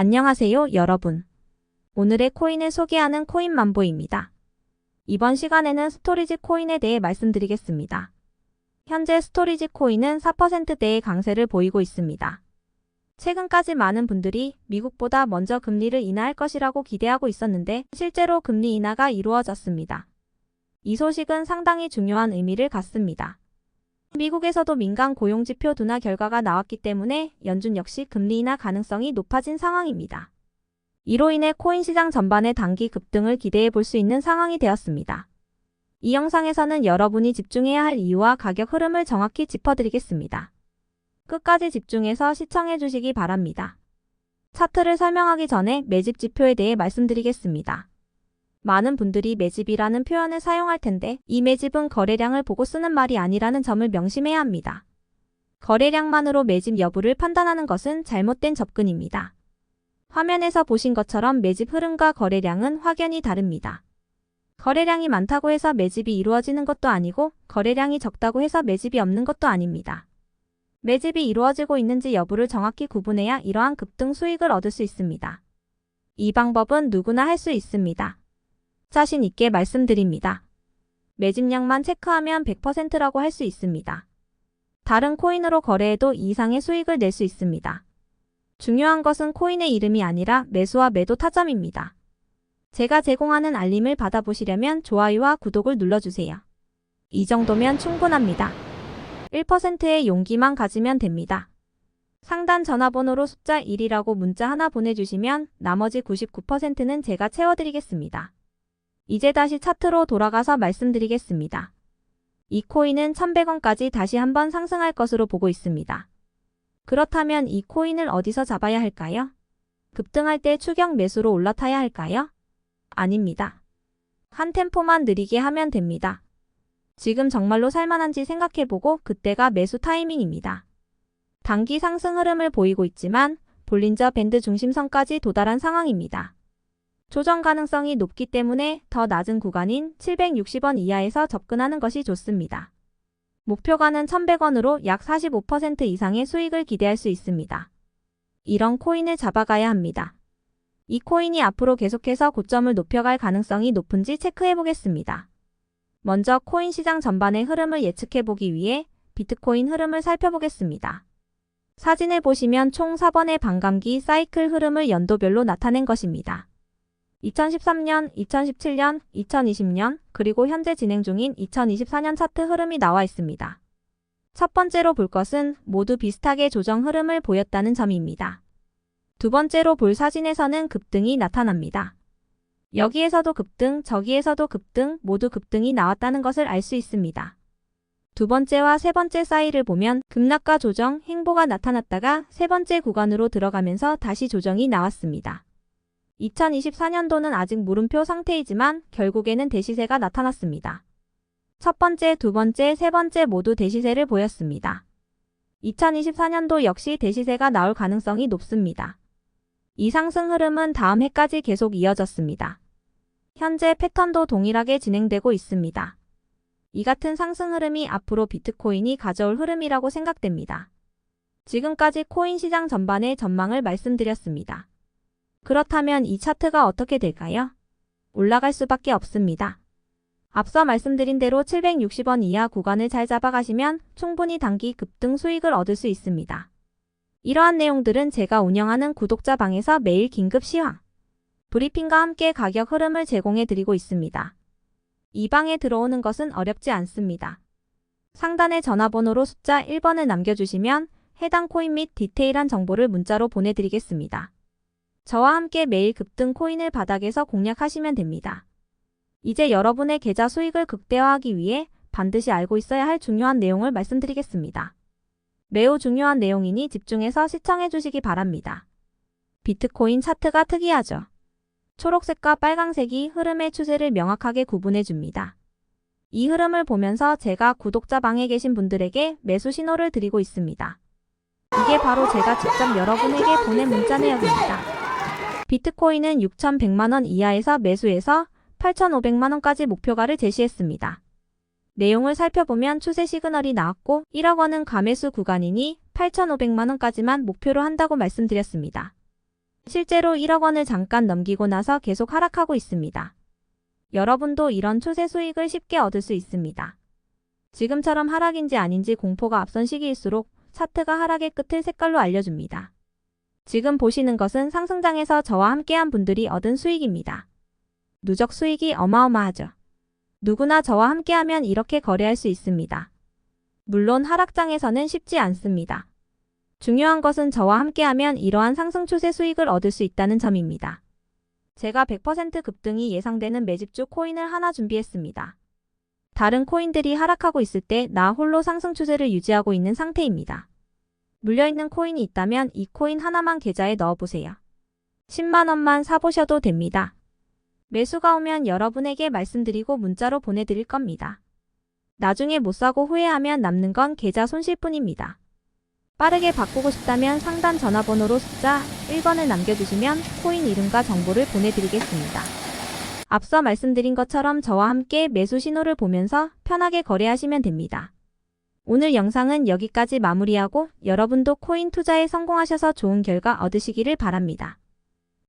안녕하세요, 여러분. 오늘의 코인을 소개하는 코인 만보입니다. 이번 시간에는 스토리지 코인에 대해 말씀드리겠습니다. 현재 스토리지 코인은 4%대의 강세를 보이고 있습니다. 최근까지 많은 분들이 미국보다 먼저 금리를 인하할 것이라고 기대하고 있었는데 실제로 금리 인하가 이루어졌습니다. 이 소식은 상당히 중요한 의미를 갖습니다. 미국에서도 민간 고용지표 둔화 결과가 나왔기 때문에 연준 역시 금리 인하 가능성이 높아진 상황입니다. 이로 인해 코인 시장 전반의 단기 급등을 기대해 볼 수 있는 상황이 되었습니다. 이 영상에서는 여러분이 집중해야 할 이유와 가격 흐름을 정확히 짚어드리겠습니다. 끝까지 집중해서 시청해 주시기 바랍니다. 차트를 설명하기 전에 매집 지표에 대해 말씀드리겠습니다. 많은 분들이 매집이라는 표현을 사용할 텐데 이 매집은 거래량을 보고 쓰는 말이 아니라는 점을 명심해야 합니다. 거래량만으로 매집 여부를 판단하는 것은 잘못된 접근입니다. 화면에서 보신 것처럼 매집 흐름과 거래량은 확연히 다릅니다. 거래량이 많다고 해서 매집이 이루어지는 것도 아니고 거래량이 적다고 해서 매집이 없는 것도 아닙니다. 매집이 이루어지고 있는지 여부를 정확히 구분해야 이러한 급등 수익을 얻을 수 있습니다. 이 방법은 누구나 할 수 있습니다. 자신 있게 말씀드립니다. 매집량만 체크하면 100%라고 할 수 있습니다. 다른 코인으로 거래해도 이 이상의 수익을 낼 수 있습니다. 중요한 것은 코인의 이름이 아니라 매수와 매도 타점입니다. 제가 제공하는 알림을 받아보시려면 좋아요와 구독을 눌러주세요. 이 정도면 충분합니다. 1%의 용기만 가지면 됩니다. 상단 전화번호로 숫자 1이라고 문자 하나 보내주시면 나머지 99%는 제가 채워드리겠습니다. 이제 다시 차트로 돌아가서 말씀드리겠습니다. 이 코인은 1100원까지 다시 한번 상승할 것으로 보고 있습니다. 그렇다면 이 코인을 어디서 잡아야 할까요? 급등할 때 추격 매수로 올라타야 할까요? 아닙니다. 한 템포만 느리게 하면 됩니다. 지금 정말로 살만한지 생각해보고 그때가 매수 타이밍입니다. 단기 상승 흐름을 보이고 있지만 볼린저 밴드 중심선까지 도달한 상황입니다. 조정 가능성이 높기 때문에 더 낮은 구간인 760원 이하에서 접근하는 것이 좋습니다. 목표가는 1100원으로 약 45% 이상의 수익을 기대할 수 있습니다. 이런 코인을 잡아가야 합니다. 이 코인이 앞으로 계속해서 고점을 높여갈 가능성이 높은지 체크해 보겠습니다. 먼저 코인 시장 전반의 흐름을 예측해 보기 위해 비트코인 흐름을 살펴보겠습니다. 사진을 보시면 총 4번의 반감기 사이클 흐름을 연도별로 나타낸 것입니다. 2013년, 2017년, 2020년, 그리고 현재 진행 중인 2024년 차트 흐름이 나와 있습니다. 첫 번째로 볼 것은 모두 비슷하게 조정 흐름을 보였다는 점입니다. 두 번째로 볼 사진에서는 급등이 나타납니다. 여기에서도 급등, 저기에서도 급등, 모두 급등이 나왔다는 것을 알 수 있습니다. 두 번째와 세 번째 사이를 보면 급락과 조정, 행보가 나타났다가 세 번째 구간으로 들어가면서 다시 조정이 나왔습니다. 2024년도는 아직 물음표 상태이지만 결국에는 대시세가 나타났습니다. 첫 번째, 두 번째, 세 번째 모두 대시세를 보였습니다. 2024년도 역시 대시세가 나올 가능성이 높습니다. 이 상승 흐름은 다음 해까지 계속 이어졌습니다. 현재 패턴도 동일하게 진행되고 있습니다. 이 같은 상승 흐름이 앞으로 비트코인이 가져올 흐름이라고 생각됩니다. 지금까지 코인 시장 전반의 전망을 말씀드렸습니다. 그렇다면 이 차트가 어떻게 될까요? 올라갈 수밖에 없습니다. 앞서 말씀드린 대로 760원 이하 구간을 잘 잡아가시면 충분히 단기 급등 수익을 얻을 수 있습니다. 이러한 내용들은 제가 운영하는 구독자 방에서 매일 긴급 시황, 브리핑과 함께 가격 흐름을 제공해 드리고 있습니다. 이 방에 들어오는 것은 어렵지 않습니다. 상단의 전화번호로 숫자 1번을 남겨주시면 해당 코인 및 디테일한 정보를 문자로 보내드리겠습니다. 저와 함께 매일 급등 코인을 바닥에서 공략하시면 됩니다. 이제 여러분의 계좌 수익을 극대화하기 위해 반드시 알고 있어야 할 중요한 내용을 말씀드리겠습니다. 매우 중요한 내용이니 집중해서 시청해 주시기 바랍니다. 비트코인 차트가 특이하죠. 초록색과 빨강색이 흐름의 추세를 명확하게 구분해 줍니다. 이 흐름을 보면서 제가 구독자 방에 계신 분들에게 매수 신호를 드리고 있습니다. 이게 바로 제가 직접 여러분에게 보낸 문자 내역입니다. 비트코인은 6,100만원 이하에서 매수해서 8,500만원까지 목표가를 제시했습니다. 내용을 살펴보면 추세 시그널이 나왔고 1억 원은 가매수 구간이니 8,500만원까지만 목표로 한다고 말씀드렸습니다. 실제로 1억 원을 잠깐 넘기고 나서 계속 하락하고 있습니다. 여러분도 이런 추세 수익을 쉽게 얻을 수 있습니다. 지금처럼 하락인지 아닌지 공포가 앞선 시기일수록 차트가 하락의 끝을 색깔로 알려줍니다. 지금 보시는 것은 상승장에서 저와 함께한 분들이 얻은 수익입니다. 누적 수익이 어마어마하죠. 누구나 저와 함께하면 이렇게 거래할 수 있습니다. 물론 하락장에서는 쉽지 않습니다. 중요한 것은 저와 함께하면 이러한 상승 추세 수익을 얻을 수 있다는 점입니다. 제가 100% 급등이 예상되는 매집주 코인을 하나 준비했습니다. 다른 코인들이 하락하고 있을 때 나 홀로 상승 추세를 유지하고 있는 상태입니다. 물려있는 코인이 있다면 이 코인 하나만 계좌에 넣어보세요. 10만원만 사보셔도 됩니다. 매수가 오면 여러분에게 말씀드리고 문자로 보내드릴 겁니다. 나중에 못 사고 후회하면 남는 건 계좌 손실 뿐입니다. 빠르게 바꾸고 싶다면 상단 전화번호로 숫자 1번을 남겨주시면 코인 이름과 정보를 보내드리겠습니다. 앞서 말씀드린 것처럼 저와 함께 매수 신호를 보면서 편하게 거래하시면 됩니다. 오늘 영상은 여기까지 마무리하고 여러분도 코인 투자에 성공하셔서 좋은 결과 얻으시기를 바랍니다.